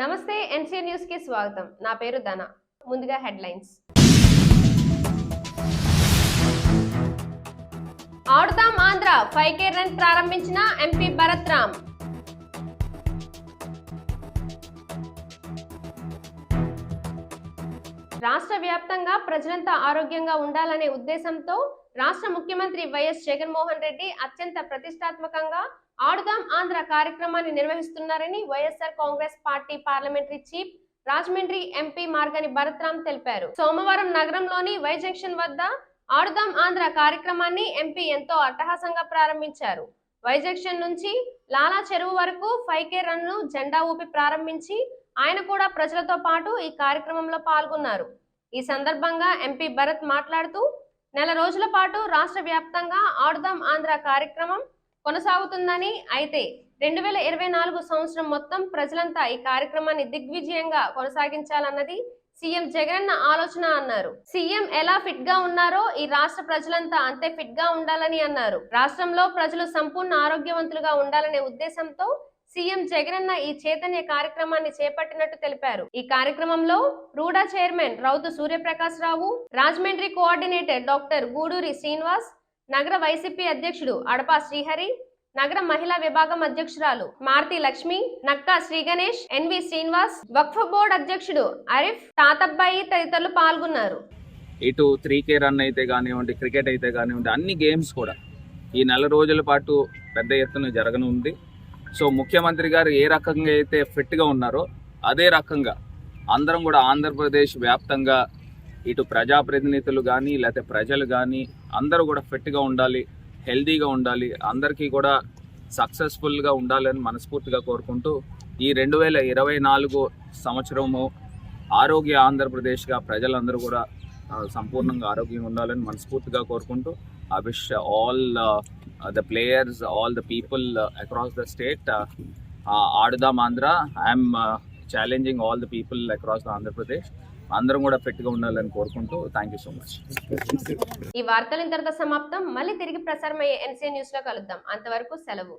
నమస్తే ఎన్సీ న్యూస్కి స్వాగతం. నా పేరు ధన. ముందుగా headlines. Aadudam Andhra. Five K run ప్రారంభించిన ఎంపీ భరత్ రామ్. రాష్ట్ర వ్యాప్తంగా ప్రజలంతా ఆరోగ్యంగా ఉండాలనే ఉద్దేశంతో రాష్ట్ర ముఖ్యమంత్రి వైఎస్ జగన్మోహన్ రెడ్డి అత్యంత ప్రతిష్టాత్మకంగా ఆడుదాం ఆంధ్ర కార్యక్రమాన్ని నిర్వహిస్తున్నారని YSR Congress party parliamentary chief Rajahmundry MP Margani Bharat Ram తెలిపారు. సోమవారం నగరంలోని వై జంక్షన్ వద్ద ఆడుదాం ఆంధ్ర కార్యక్రమాన్ని ఎంపీ ఎంతో అట్టహాసంగా ప్రారంభించారు. వై జంక్షన్ నుంచి లాలా చెరువు వరకు ఫైవ్ కే రన్ను జెండా ఊపి ప్రారంభించి ఆయన కూడా ప్రజలతో పాటు ఈ కార్యక్రమంలో పాల్గొన్నారు. ఈ సందర్భంగా ఎంపీ భరత్ మాట్లాడుతూ నెల రోజుల పాటు రాష్ట్ర వ్యాప్తంగా ఆడుదాం ఆంధ్ర కార్యక్రమం కొనసాగుతుందని అయితే రెండు వేల ఇరవై నాలుగు సంవత్సరం మొత్తం ప్రజలంతా ఈ కార్యక్రమాన్ని దిగ్విజయంగా కొనసాగించాలన్నది సీఎం జగనన్న ఆలోచన అన్నారు. సీఎం ఎలా ఫిట్గా ఉన్నారో ఈ రాష్ట్ర ప్రజలంతా అంతే ఫిట్గా ఉండాలని అన్నారు. రాష్ట్రంలో ప్రజలు సంపూర్ణ ఆరోగ్యవంతులుగా ఉండాలనే ఉద్దేశంతో సీఎం జగనన్న ఈ చైతన్య కార్యక్రమాన్ని చేపట్టినట్టు తెలిపారు. ఈ కార్యక్రమంలో RUDA chairman Rowthu Surya Prakash Rao Rajahmundry coordinator doctor Guduri Srinivas నగర వైసీపీ అధ్యక్షుడు అడపా శ్రీహరి నగర మహిళా విభాగం అధ్యక్షురాలు మారుతి లక్ష్మి నక్కా శ్రీ గణేష్ ఎన్వి శ్రీనివాస్ వక్ఫ్ బోర్డు అధ్యక్షుడు అరిఫ్ తాతబ్బాయి తదితరులు పాల్గొన్నారు. ఇటు త్రీ కే రన్ అయితే కానివ్వండి క్రికెట్ అయితే కానివ్వండి అన్ని గేమ్స్ కూడా ఈ నెల రోజుల పాటు పెద్ద ఎత్తున జరగనుంది. సో ముఖ్యమంత్రి గారు ఏ రకంగా అయితే ఫిట్గా ఉన్నారో అదే రకంగా అందరం కూడా ఆంధ్రప్రదేశ్ వ్యాప్తంగా ఇటు ప్రజాప్రతినిధులు కానీ లేకపోతే ప్రజలు కానీ అందరూ కూడా ఫిట్గా ఉండాలి హెల్దీగా ఉండాలి అందరికీ కూడా సక్సెస్ఫుల్గా ఉండాలని మనస్ఫూర్తిగా కోరుకుంటూ ఈ రెండు వేల ఇరవై నాలుగు సంవత్సరము ఆరోగ్య ఆంధ్రప్రదేశ్గా ప్రజలందరూ కూడా సంపూర్ణంగా ఆరోగ్యంగా ఉండాలని మనస్ఫూర్తిగా కోరుకుంటూ I wish all the players all the people across the state Aadudam Andhra. I'm challenging all the people across the Andhra Pradesh అందరం కూడా ఫిట్గా ఉండాలని కోరుకుంటూ థ్యాంక్ యూ సో మచ్ ఈ వార్తలు ఇంతటితో సమాప్తం. మళ్ళీ తిరిగి ప్రసారమయ్యే ఎన్సీ న్యూస్లో కలుద్దాం. అంతవరకు సెలవు.